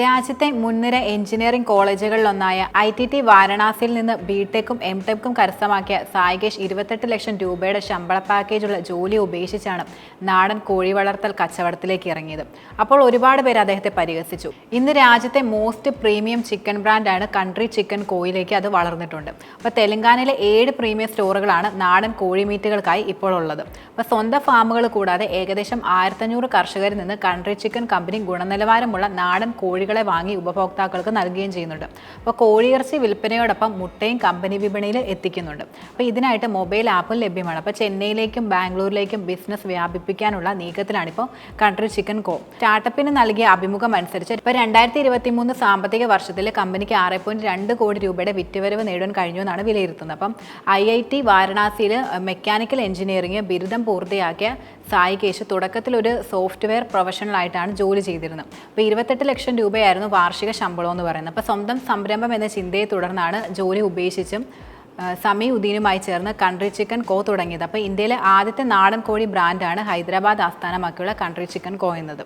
രാജ്യത്തെ മുൻനിര എഞ്ചിനീയറിംഗ് കോളേജുകളിലൊന്നായ ഐ ടി ടി വാരണാസിയിൽ നിന്ന് ബിടെക്കും എം ടെക്കും കരസ്ഥമാക്കിയ സായികേഷ് ഇരുപത്തെട്ട് ലക്ഷം രൂപയുടെ ശമ്പള പാക്കേജുള്ള ജോലി ഉപേക്ഷിച്ചാണ് നാടൻ കോഴി വളർത്തൽ കച്ചവടത്തിലേക്ക് ഇറങ്ങിയത്. അപ്പോൾ ഒരുപാട് പേര് അദ്ദേഹത്തെ പരിഹസിച്ചു. ഇന്ന് രാജ്യത്തെ മോസ്റ്റ് പ്രീമിയം ചിക്കൻ ബ്രാൻഡാണ് കൺട്രി ചിക്കൻ കോയിലേക്ക് അത് വളർന്നിട്ടുണ്ട്. അപ്പോൾ തെലങ്കാനയിലെ ഏഴ് പ്രീമിയം സ്റ്റോറുകളാണ് നാടൻ കോഴി മീറ്റുകൾക്കായി ഇപ്പോൾ ഉള്ളത്. അപ്പോൾ സ്വന്തം ഫാമുകൾ കൂടാതെ ഏകദേശം ആയിരത്തഞ്ഞൂറ് കർഷകരിൽ നിന്ന് കൺട്രി ചിക്കൻ കമ്പനി ഗുണനിലവാരമുള്ള നാടൻ കോഴികളെ വാങ്ങി ഉപഭോക്താക്കൾക്ക് നൽകുകയും ചെയ്യുന്നുണ്ട്. അപ്പോൾ കോഴിയിറച്ചി വിൽപ്പനയോടൊപ്പം മുട്ടയും കമ്പനി വിപണിയിൽ എത്തിക്കുന്നുണ്ട്. അപ്പോൾ ഇതിനായിട്ട് മൊബൈൽ ആപ്പും ലഭ്യമാണ്. അപ്പോൾ ചെന്നൈയിലേക്കും ബാംഗ്ലൂരിലേക്കും ബിസിനസ് വ്യാപിപ്പിക്കാനുള്ള നീക്കത്തിലാണ് ഇപ്പോൾ കൺട്രി ചിക്കൻ കോ. സ്റ്റാർട്ടപ്പിന് നൽകിയ അഭിമുഖം അനുസരിച്ച് ഇപ്പോൾ രണ്ടായിരത്തി ഇരുപത്തി മൂന്ന് സാമ്പത്തിക വർഷത്തിൽ കമ്പനിക്ക് ആറ് പോയിന്റ് രണ്ട് കോടി രൂപയുടെ വിറ്റുവരവ് നേടാൻ കഴിഞ്ഞു എന്നാണ് വിലയിരുത്തുന്നത്. അപ്പം ഐ ഐ ടി വാരണാസിയിൽ മെക്കാനിക്കൽ എഞ്ചിനീയറിംഗ് ബിരുദം പൂർത്തിയാക്കിയ സായി കേശ് തുടക്കത്തിൽ ഒരു സോഫ്റ്റ്വെയർ പ്രൊഫഷണൽ ആയിട്ടാണ് ജോലി ചെയ്തിരുന്നത്. അപ്പോൾ ഇരുപത്തെട്ട് ലക്ഷം രൂപയായിരുന്നു വാർഷിക ശമ്പളം എന്ന് പറയുന്നത്. അപ്പോൾ സ്വന്തം സംരംഭം എന്ന ചിന്തയെ തുടർന്നാണ് ജോലി ഉപേക്ഷിച്ചും സമി ഉദ്ദീനുമായി ചേർന്ന് കൺട്രി ചിക്കൻ കോ തുടങ്ങിയത്. അപ്പോൾ ഇന്ത്യയിലെ ആദ്യത്തെ നാടൻ കോഴി ബ്രാൻഡാണ് ഹൈദരാബാദ് ആസ്ഥാനമാക്കിയുള്ള കൺട്രി ചിക്കൻ കോ എന്നത്.